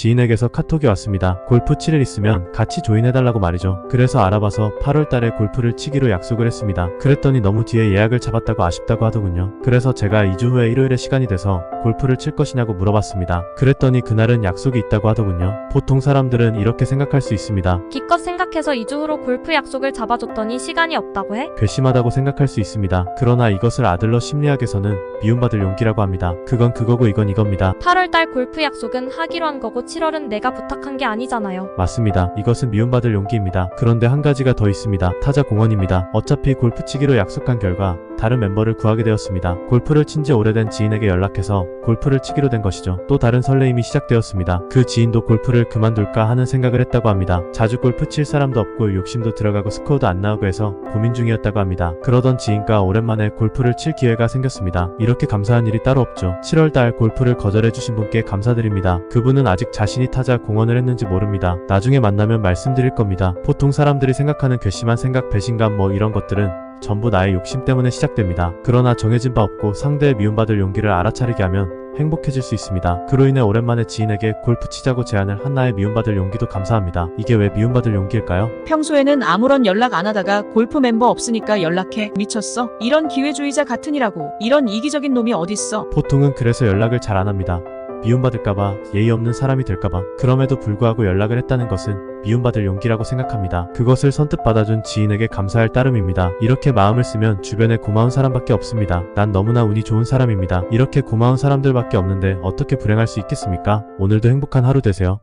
지인에게서 카톡이 왔습니다. 골프 칠일 있으면 같이 조인해달라고 말이죠. 그래서 알아봐서 8월 달에 골프를 치기로 약속을 했습니다. 그랬더니 너무 뒤에 예약을 잡았다고 아쉽다고 하더군요. 그래서 제가 2주 후에 일요일에 시간이 돼서 골프를 칠 것이냐고 물어봤습니다. 그랬더니 그날은 약속이 있다고 하더군요. 보통 사람들은 이렇게 생각할 수 있습니다. 기껏 생각해서 2주 후로 골프 약속을 잡아줬더니 시간이 없다고 해? 괘씸하다고 생각할 수 있습니다. 그러나 이것을 아들러 심리학에서는 미움받을 용기라고 합니다. 그건 그거고 이건 이겁니다. 8월달 골프 약속은 하기로 한 거고 7월은 내가 부탁한 게 아니잖아요. 맞습니다. 이것은 미움받을 용기입니다. 그런데 한 가지가 더 있습니다. 타자 공헌입니다. 어차피 골프 치기로 약속한 결과 다른 멤버를 구하게 되었습니다. 골프를 친 지 오래된 지인에게 연락해서 골프를 치기로 된 것이죠. 또 다른 설레임이 시작되었습니다. 그 지인도 골프를 그만둘까 하는 생각을 했다고 합니다. 자주 골프 칠 사람도 없고 욕심도 들어가고 스코어도 안 나오고 해서 고민 중이었다고 합니다. 그러던 지인과 오랜만에 골프를 칠 기회가 생겼습니다. 이렇게 감사한 일이 따로 없죠. 7월달 골프를 거절해주신 분께 감사드립니다. 그분은 아직 자신이 타자 공헌을 했는지 모릅니다. 나중에 만나면 말씀드릴 겁니다. 보통 사람들이 생각하는 괘씸한 생각, 배신감 뭐 이런 것들은 전부 나의 욕심 때문에 시작됩니다. 그러나 정해진 바 없고 상대의 미움받을 용기를 알아차리게 하면 행복해질 수 있습니다. 그로 인해 오랜만에 지인에게 골프 치자고 제안을 한 나의 미움받을 용기도 감사합니다. 이게 왜 미움받을 용기일까요? 평소에는 아무런 연락 안 하다가 골프 멤버 없으니까 연락해. 미쳤어? 이런 기회주의자 같으니라고. 이런 이기적인 놈이 어딨어? 보통은 그래서 연락을 잘 안 합니다. 미움받을까봐, 예의 없는 사람이 될까봐. 그럼에도 불구하고 연락을 했다는 것은 미움받을 용기라고 생각합니다. 그것을 선뜻 받아준 지인에게 감사할 따름입니다. 이렇게 마음을 쓰면 주변에 고마운 사람밖에 없습니다. 난 너무나 운이 좋은 사람입니다. 이렇게 고마운 사람들밖에 없는데 어떻게 불행할 수 있겠습니까? 오늘도 행복한 하루 되세요.